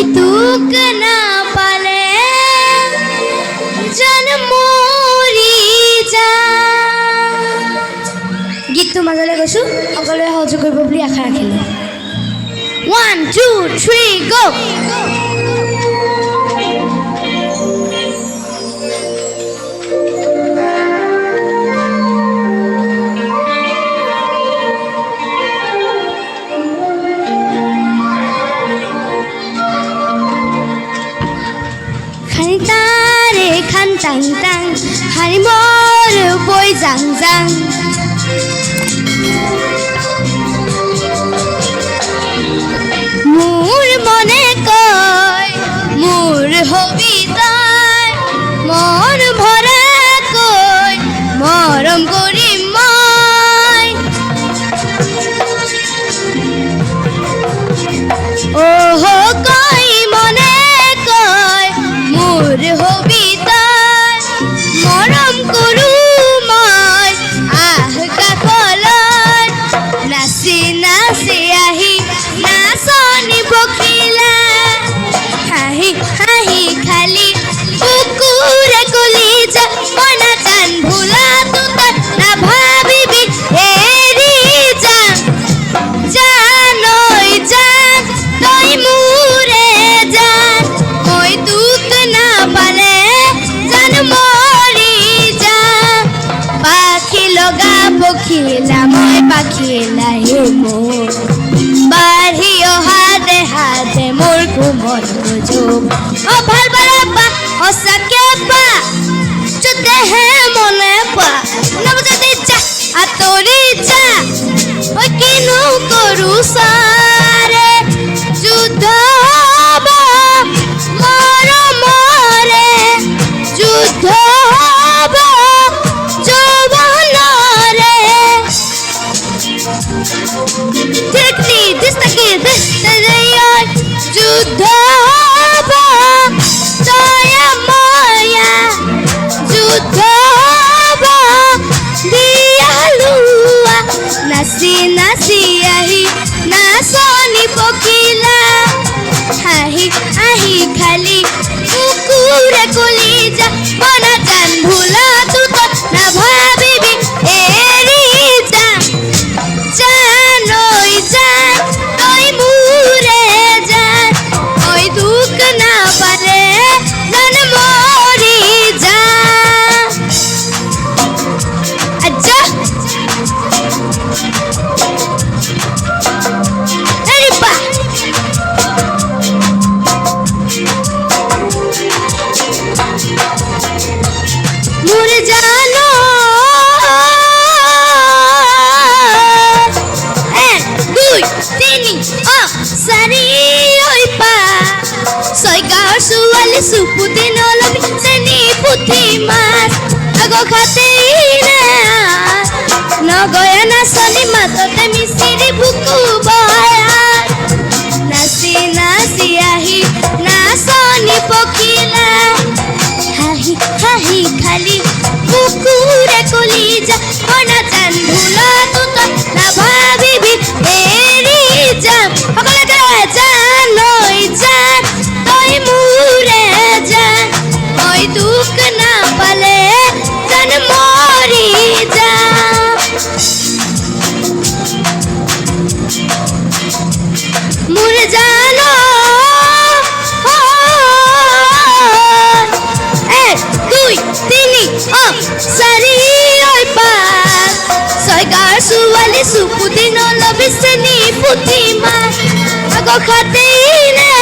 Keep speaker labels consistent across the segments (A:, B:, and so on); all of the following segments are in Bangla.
A: গীতুক না পালে জান মৰি যা গীতটো মাজলৈ গৈছোঁ সকলোৱে সহযোগ কৰিব বুলি আশা ৰাখিলোঁ। ওৱান টু থ্ৰী গ' টাং টাং হাৰি মোৰ বৈ যাং যাং মোৰ মনে কয় মোৰ হবি তই। মন ভৰাকৈ মৰম কৰিম মই। ওহ পখিলা মই পাখিলা হে মোৰ বাঢ়ি হাতে হাতে মোৰ কোমল গুজুম অ ভালো বাবা সঁচাকে পা যতেহে মনে পা। নবজাতি যা আঁতৰি যা ঐ কিনো করু চাৰে তিনি অ চাৰি ঐ পা ছয়গাঁৱৰ ছোৱালী চুপুতি puti চেনি ago khate ina no goya na মাততে matote বুকু চেনি পুঠি মাছ আগ খাতেইৰে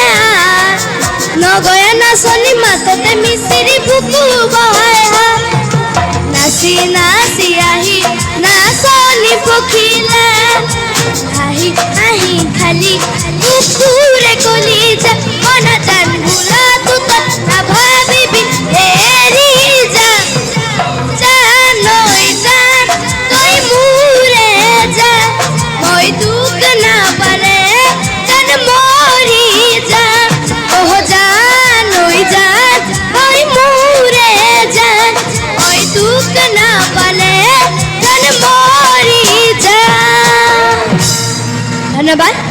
A: নগয়া নাচনী মাততে মিচিৰি বুকু বহাই হা। নাচি নাচি, আহি নাচনি পখিলা। धन्यवाद।